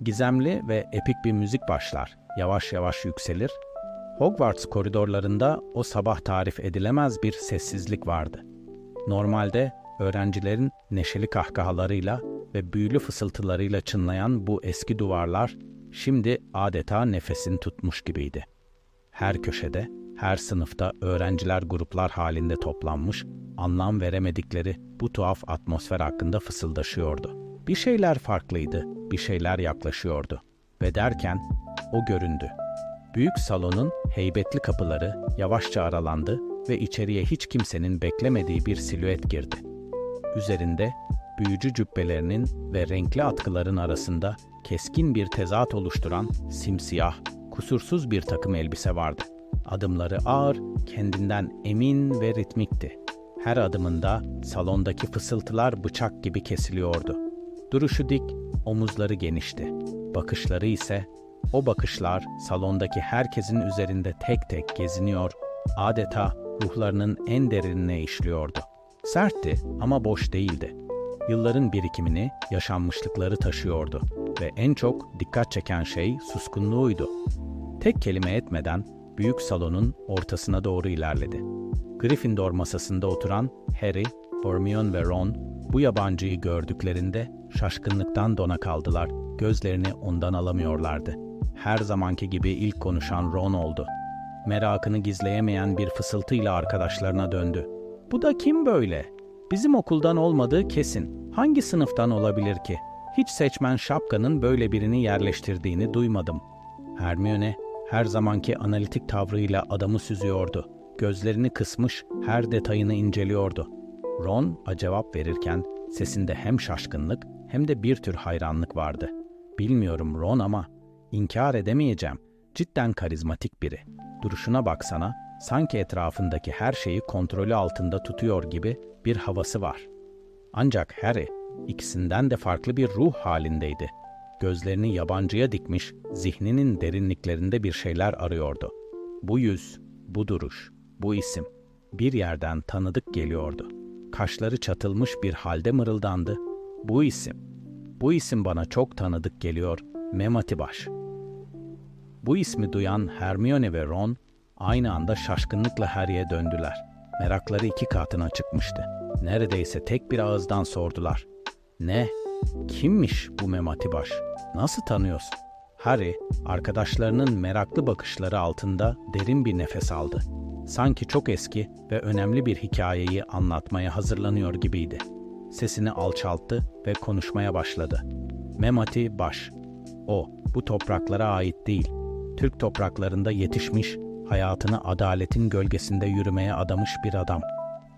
Gizemli ve epik bir müzik başlar. Yavaş yavaş yükselir. Hogwarts koridorlarında o sabah tarif edilemez bir sessizlik vardı. Normalde öğrencilerin neşeli kahkahalarıyla ve büyülü fısıltılarıyla çınlayan bu eski duvarlar şimdi adeta nefesini tutmuş gibiydi. Her köşede, her sınıfta öğrenciler gruplar halinde toplanmış, anlam veremedikleri bu tuhaf atmosfer hakkında fısıldaşıyordu. Bir şeyler farklıydı, bir şeyler yaklaşıyordu. Ve derken o göründü. Büyük salonun heybetli kapıları yavaşça aralandı ve içeriye hiç kimsenin beklemediği bir silüet girdi. Üzerinde büyücü cübbelerinin ve renkli atkıların arasında keskin bir tezat oluşturan simsiyah, kusursuz bir takım elbise vardı. Adımları ağır, kendinden emin ve ritmikti. Her adımında salondaki fısıltılar bıçak gibi kesiliyordu. Duruşu dik, omuzları genişti. Bakışları ise o bakışlar salondaki herkesin üzerinde tek tek geziniyor, adeta ruhlarının en derinine işliyordu. Sertti ama boş değildi. Yılların birikimini, yaşanmışlıkları taşıyordu ve en çok dikkat çeken şey suskunluğuydu. Tek kelime etmeden büyük salonun ortasına doğru ilerledi. Gryffindor masasında oturan Harry, Hermione ve Ron bu yabancıyı gördüklerinde şaşkınlıktan dona kaldılar. Gözlerini ondan alamıyorlardı. Her zamanki gibi ilk konuşan Ron oldu. Merakını gizleyemeyen bir fısıltıyla arkadaşlarına döndü. Bu da kim böyle? Bizim okuldan olmadığı kesin. Hangi sınıftan olabilir ki? Hiç seçmen şapkanın böyle birini yerleştirdiğini duymadım. Hermione her zamanki analitik tavrıyla adamı süzüyordu. Gözlerini kısmış, her detayını inceliyordu. Ron cevap verirken sesinde hem şaşkınlık hem de bir tür hayranlık vardı. Bilmiyorum Ron ama inkar edemeyeceğim. Cidden karizmatik biri. Duruşuna baksana, sanki etrafındaki her şeyi kontrolü altında tutuyor gibi bir havası var. Ancak Harry ikisinden de farklı bir ruh halindeydi. Gözlerini yabancıya dikmiş, zihninin derinliklerinde bir şeyler arıyordu. Bu yüz, bu duruş, bu isim bir yerden tanıdık geliyordu. Kaşları çatılmış bir halde mırıldandı. Bu isim, bu isim bana çok tanıdık geliyor, Mematibaş. Bu ismi duyan Hermione ve Ron aynı anda şaşkınlıkla Harry'e döndüler. Merakları iki katına çıkmıştı. Neredeyse tek bir ağızdan sordular. Ne? Kimmiş bu Mematibaş? Nasıl tanıyorsun? Harry, arkadaşlarının meraklı bakışları altında derin bir nefes aldı. Sanki çok eski ve önemli bir hikayeyi anlatmaya hazırlanıyor gibiydi. Sesini alçalttı ve konuşmaya başladı. Memati Baş. O, bu topraklara ait değil. Türk topraklarında yetişmiş, hayatını adaletin gölgesinde yürümeye adamış bir adam.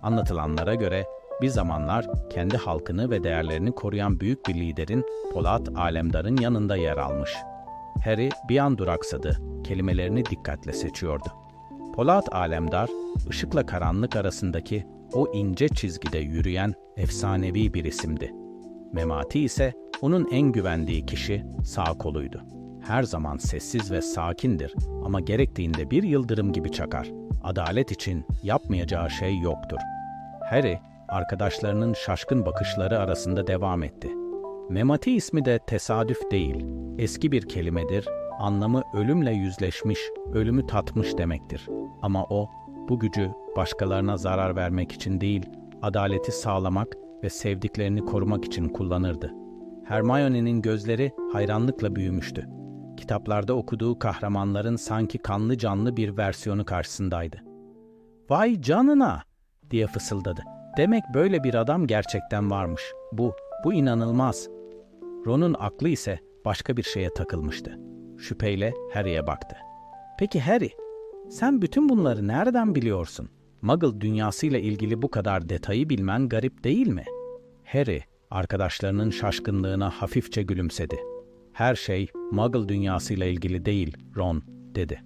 Anlatılanlara göre bir zamanlar kendi halkını ve değerlerini koruyan büyük bir liderin Polat Alemdar'ın yanında yer almış. Harry bir an duraksadı, kelimelerini dikkatle seçiyordu. Polat Alemdar, ışıkla karanlık arasındaki o ince çizgide yürüyen efsanevi bir isimdi. Memati ise onun en güvendiği kişi sağ koluydu. Her zaman sessiz ve sakindir ama gerektiğinde bir yıldırım gibi çakar. Adalet için yapmayacağı şey yoktur. Harry, arkadaşlarının şaşkın bakışları arasında devam etti. Memati ismi de tesadüf değil, eski bir kelimedir, anlamı ölümle yüzleşmiş, ölümü tatmış demektir. Ama o, bu gücü başkalarına zarar vermek için değil, adaleti sağlamak ve sevdiklerini korumak için kullanırdı. Hermione'nin gözleri hayranlıkla büyümüştü. Kitaplarda okuduğu kahramanların sanki kanlı canlı bir versiyonu karşısındaydı. "Vay canına!" diye fısıldadı. Demek böyle bir adam gerçekten varmış. Bu, bu inanılmaz. Ron'un aklı ise başka bir şeye takılmıştı. Şüpheyle Harry'e baktı. Peki Harry, sen bütün bunları nereden biliyorsun? Muggle dünyasıyla ilgili bu kadar detayı bilmen garip değil mi? Harry, arkadaşlarının şaşkınlığına hafifçe gülümsedi. Her şey Muggle dünyasıyla ilgili değil, Ron, dedi.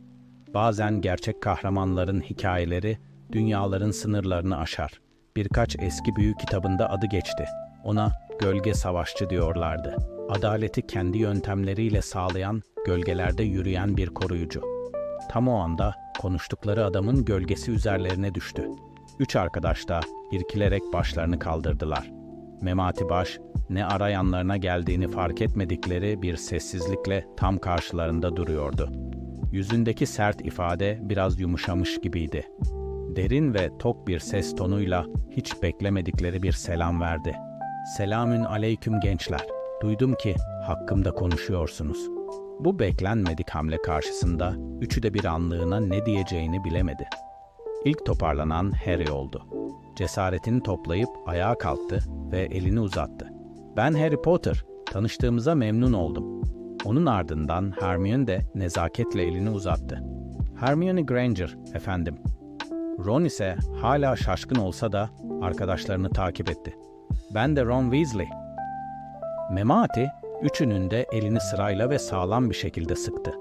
Bazen gerçek kahramanların hikayeleri dünyaların sınırlarını aşar. Birkaç eski büyük kitabında adı geçti. Ona gölge savaşçı diyorlardı. Adaleti kendi yöntemleriyle sağlayan, gölgelerde yürüyen bir koruyucu. Tam o anda konuştukları adamın gölgesi üzerlerine düştü. Üç arkadaş da irkilerek başlarını kaldırdılar. Memati Baş, ne arayanlarına geldiğini fark etmedikleri bir sessizlikle tam karşılarında duruyordu. Yüzündeki sert ifade biraz yumuşamış gibiydi. Derin ve tok bir ses tonuyla hiç beklemedikleri bir selam verdi. Selamün aleyküm gençler. Duydum ki hakkımda konuşuyorsunuz. Bu beklenmedik hamle karşısında üçü de bir anlığına ne diyeceğini bilemedi. İlk toparlanan Harry oldu. Cesaretini toplayıp ayağa kalktı ve elini uzattı. Ben Harry Potter, tanıştığımıza memnun oldum. Onun ardından Hermione de nezaketle elini uzattı. Hermione Granger, efendim. Ron ise hala şaşkın olsa da arkadaşlarını takip etti. Ben de Ron Weasley. Memati, üçünün de elini sırayla ve sağlam bir şekilde sıktı.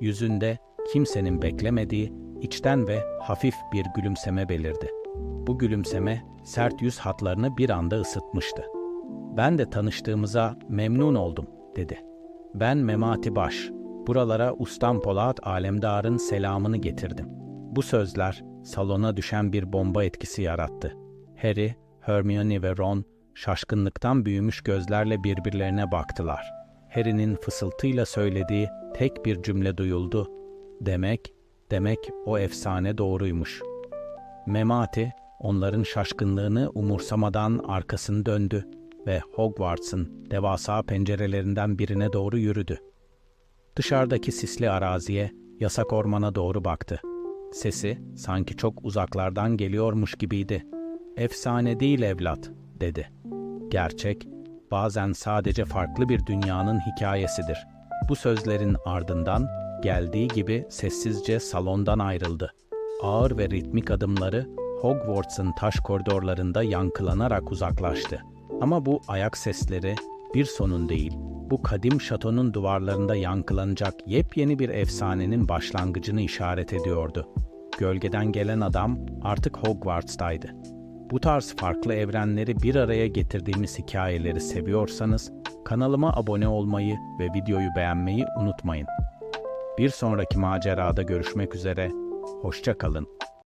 Yüzünde kimsenin beklemediği içten ve hafif bir gülümseme belirdi. Bu gülümseme sert yüz hatlarını bir anda ısıtmıştı. Ben de tanıştığımıza memnun oldum, dedi. Ben Memati Baş. Buralara Ustam Polat Alemdar'ın selamını getirdim. Bu sözler salona düşen bir bomba etkisi yarattı. Harry, Hermione ve Ron şaşkınlıktan büyümüş gözlerle birbirlerine baktılar. Harry'nin fısıltıyla söylediği tek bir cümle duyuldu. Demek, demek o efsane doğruymuş. Memati, onların şaşkınlığını umursamadan arkasını döndü ve Hogwarts'ın devasa pencerelerinden birine doğru yürüdü. Dışarıdaki sisli araziye, yasak ormana doğru baktı. Sesi sanki çok uzaklardan geliyormuş gibiydi. Efsane değil evlat, dedi. Gerçek, bazen sadece farklı bir dünyanın hikayesidir. Bu sözlerin ardından geldiği gibi sessizce salondan ayrıldı. Ağır ve ritmik adımları Hogwarts'ın taş koridorlarında yankılanarak uzaklaştı. Ama bu ayak sesleri bir sonun değil, bu kadim şatonun duvarlarında yankılanacak yepyeni bir efsanenin başlangıcını işaret ediyordu. Gölgeden gelen adam artık Hogwarts'taydı. Bu tarz farklı evrenleri bir araya getirdiğimiz hikayeleri seviyorsanız kanalıma abone olmayı ve videoyu beğenmeyi unutmayın. Bir sonraki macerada görüşmek üzere, hoşça kalın.